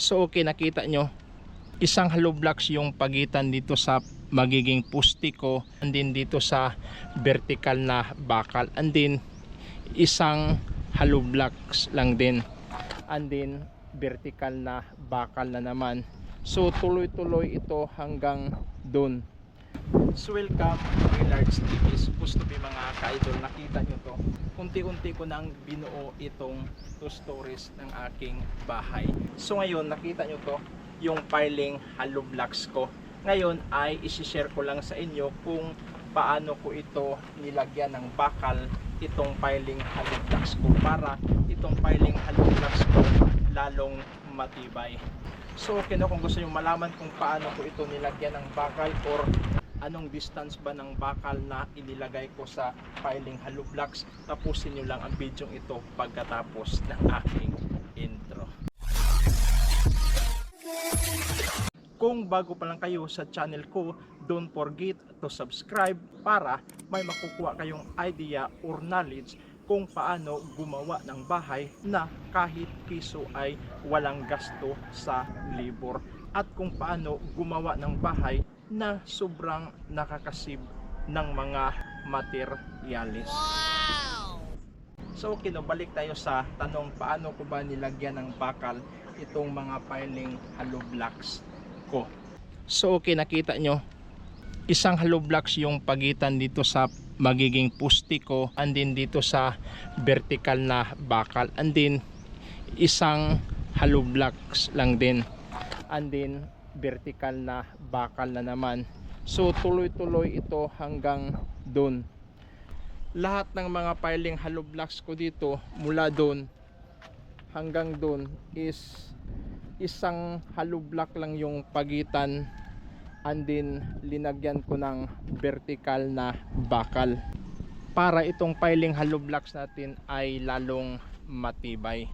So okay nakita nyo isang hollow blocks yung pagitan dito sa magiging pustiko and then dito sa vertical na bakal and then isang hollow blocks lang din and then vertical na bakal na naman. So tuloy tuloy ito hanggang doon So welcome Willard TV Supposed to be mga ka-idol. Nakita nyo to. Unti-unti ko nang binuo itong two stories ng aking bahay. So ngayon nakita nyo to Yung piling hollow blocks ko. Ngayon ay isi-share ko lang sa inyo Kung paano ko ito nilagyan ng bakal Itong piling hollow blocks ko Para itong piling hollow blocks ko Lalong matibay. So okay kung gusto nyo malaman kung paano ko ito nilagyan ng bakal or anong distance ba ng bakal na inilagay ko sa piling hollow blocks? Tapusin nyo lang ang video ito pagkatapos ng aking intro. Kung bago pa lang kayo sa channel ko don't forget to subscribe para may makukuha kayong idea or knowledge kung paano gumawa ng bahay na kahit piso ay walang gasto sa libor at kung paano gumawa ng bahay na sobrang nakakasib ng mga materyales. So okay, no, balik tayo sa tanong paano ko ba nilagyan ng bakal itong mga piling hollow blocks ko. So okay, nakita nyo, isang hollow blocks yung pagitan dito sa magiging pustiko and then dito sa vertical na bakal and then isang hollow blocks lang din and then vertical na bakal na naman. So tuloy-tuloy ito hanggang doon lahat ng mga piling hollow blocks ko dito mula doon hanggang doon is isang hollow block lang yung pagitan. And then linagyan ko ng vertical na bakal. Para itong piling hollow blocks natin ay lalong matibay